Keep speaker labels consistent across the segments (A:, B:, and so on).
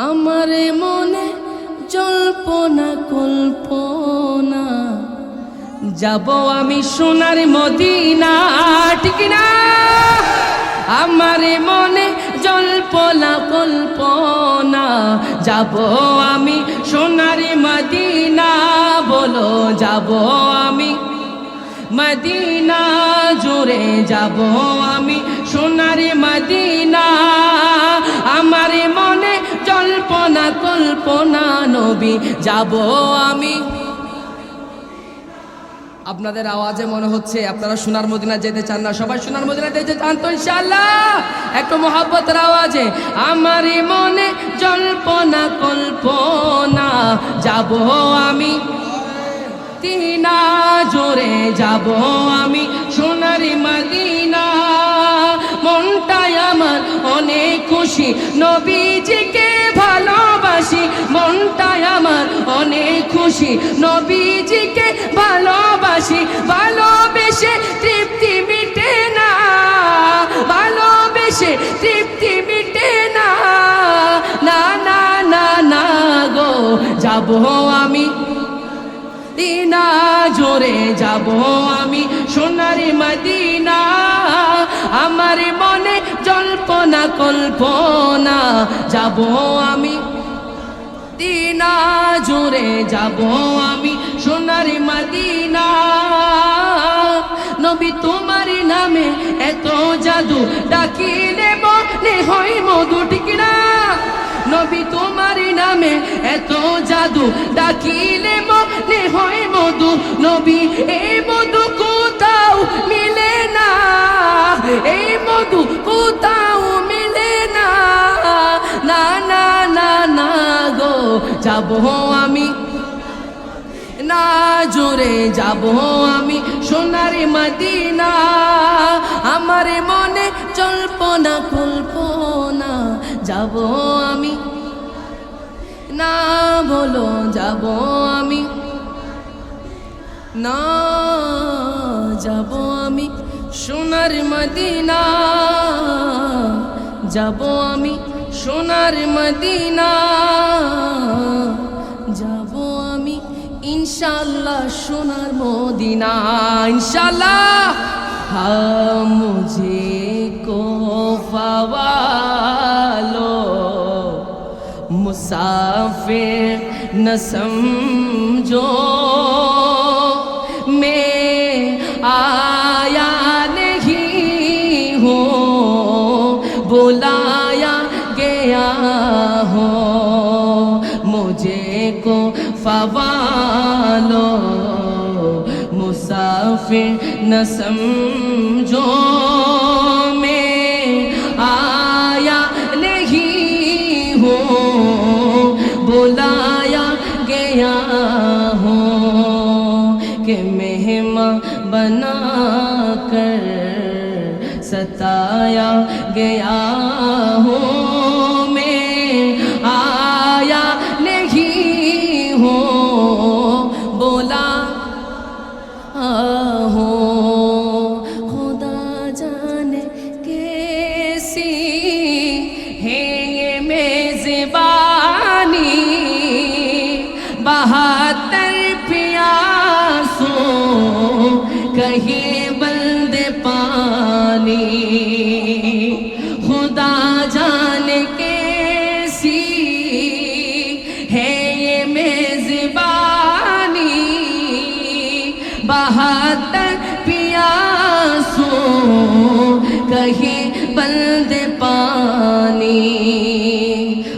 A: আমার মনে জল্পনা, কল্পনা। যাব আমি সোনার মদিনা, ঠিক না আমার মনে জল্পনা, কল্পনা। যাব আমি সোনার মদিনা, বলো যাব আমি মদিনা জুড়ে যাব আমি সোনার মদিনা। আমার মনে জল্পনা কল্পনা নবী, যাব আমি। আপনাদের আওয়াজে মনে হচ্ছে আপনারা সোনার মদিনা যেতে চান না? সবাই সোনার মদিনা যেতে চান তো ইনশাল্লাহ একটু মোহাব্বতের আওয়াজে। আমার মনে জল্পনা, কল্পনা, যাব আমি। তিনা জোরে যাব আমি সোনারি মদিনা। মনটাই আমার অনেক খুশি। নবীজিকে খুশি নবীজিকে ভালোবাসি, ভালোবেসে তৃপ্তি মিটে না, ভালোবেসে তৃপ্তি মিটে না। না না না না গো, যাব আমি দিনা জোরে যাব আমি সোনারি মদিনা। আমার মনে জল্পনা, কল্পনা, যাব আমি দিনা জোরে যাব আমি সোনারি মদিনা। নবী তোমার নামে এত জাদু ডাকিলে মনে হয় মধু ঠিক না নবী তোমার নামে এত জাদু ডাকিলে মনে হয় মধু। নবী, এই মধু কোথাও মিলে না, এই মধু কোথাও যাব আমি। না জোরে যাব আমি সোনার মদিনা। আমার মনে জল্পনা কল্পনা। যাব আমি। না বলো যাব আমি। না যাব আমি সোনার মদিনা। যাব আমি। সোনার মদিনা যাব আমি ইনশাল্লাহ সোনার মদিনা ইনশাল্লাহ হ্যাঁ মুঝে কো ফওয়ালো मुसाफिर न समझो मैं आया नहीं हूँ बुलाया گیا ہو مجھے کو فوالو مسافر نہ سمجھو میں آیا نہیں ہوں بلایا گیا ہوں کہ مہمہ بنا کر ستایا گیا ہوں جانی۔ خدا جان کیسی ہے یہ میزبانی؟ بہادر پیاسوں کہیں بند پانی۔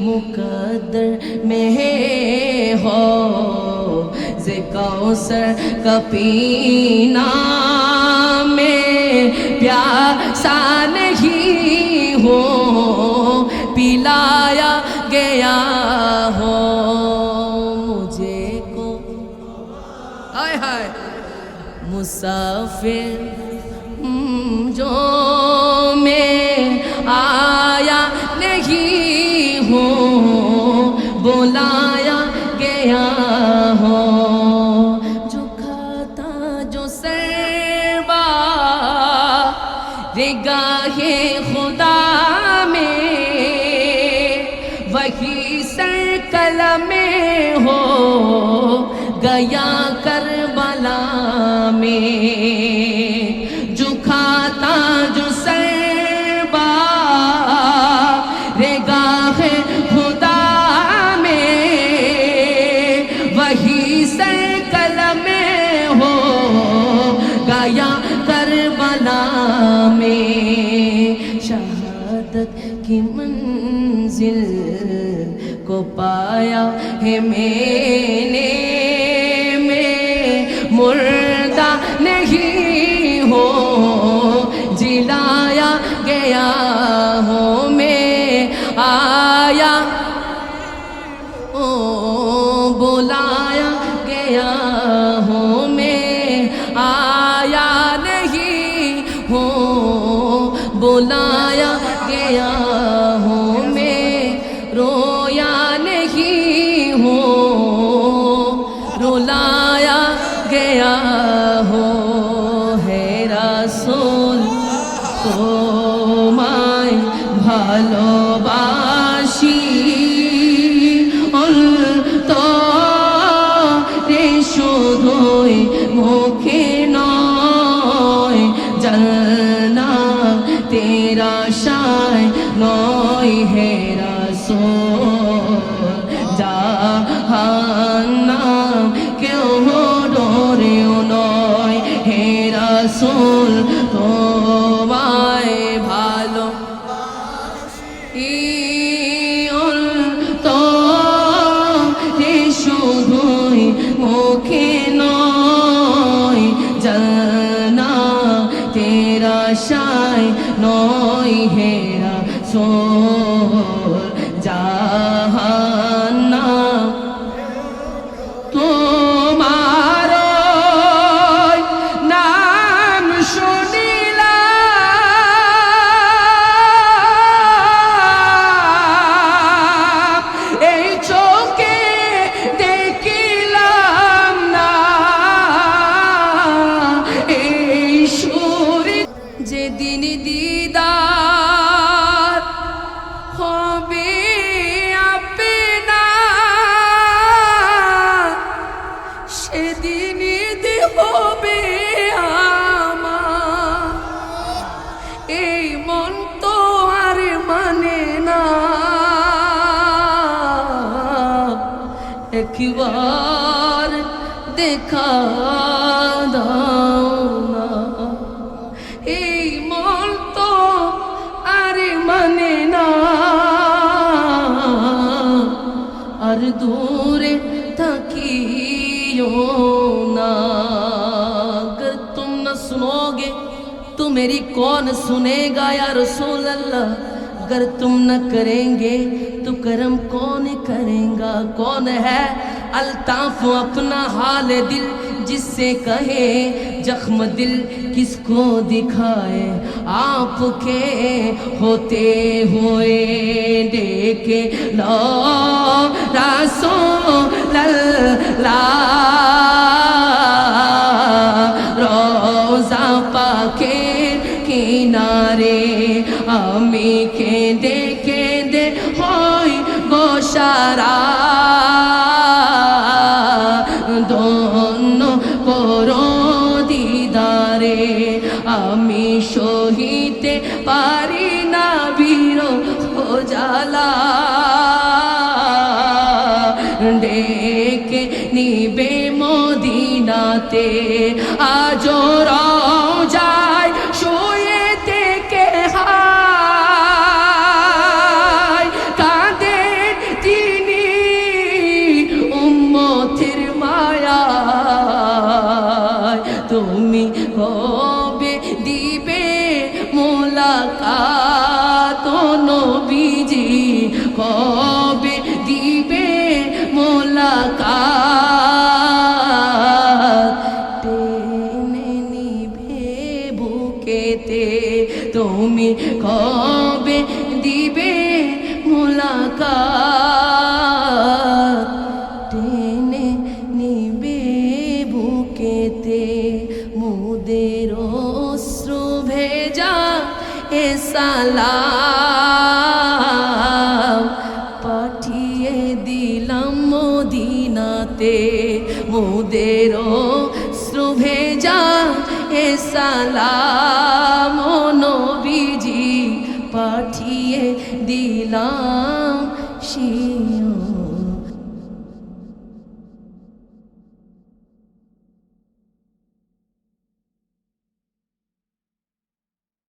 A: مقدر میں ہو ذکاؤ سر کا پینا میں۔ پیاسا نہیں ہو، پلایا گیا ہو مجھے کو۔ آئے آئے مسافر جو میں آیا نہیں ہو بلایا گیا نگاہ خدا میں وہی سر قلم ہو گیا पाया है मैंने मैं मुर्दा नहीं हो जिलाया गया हो मैं आया ओ बुलाया गया हूँ मैं आया नहीं हूँ बुलाया ভালোবাসি। অন্তরে শুধুই মুখে নয় জলনা তেরা শায় নয় হে রাসূল। জাহান্নাম কেউ ডরেও নয় হে রাসূল। জলনা তেরা শায় নয় হেরা সোল تو ارے نا. اگر تم نہ سنو گے تو میری کون سنے گا یا رسول اللہ؟ اگر تم نہ کریں گے تو کرم کون کریں گا؟ کون ہے الطاف اپنا حال دل جس سے کہے زخم دل کس کو دکھائے؟ آپ کے ہوتے ہوئے دیکھے لو راسوں নিবে মদিনাতে সালাম ও নবীজি পাঠিয়ে দিলাম শিও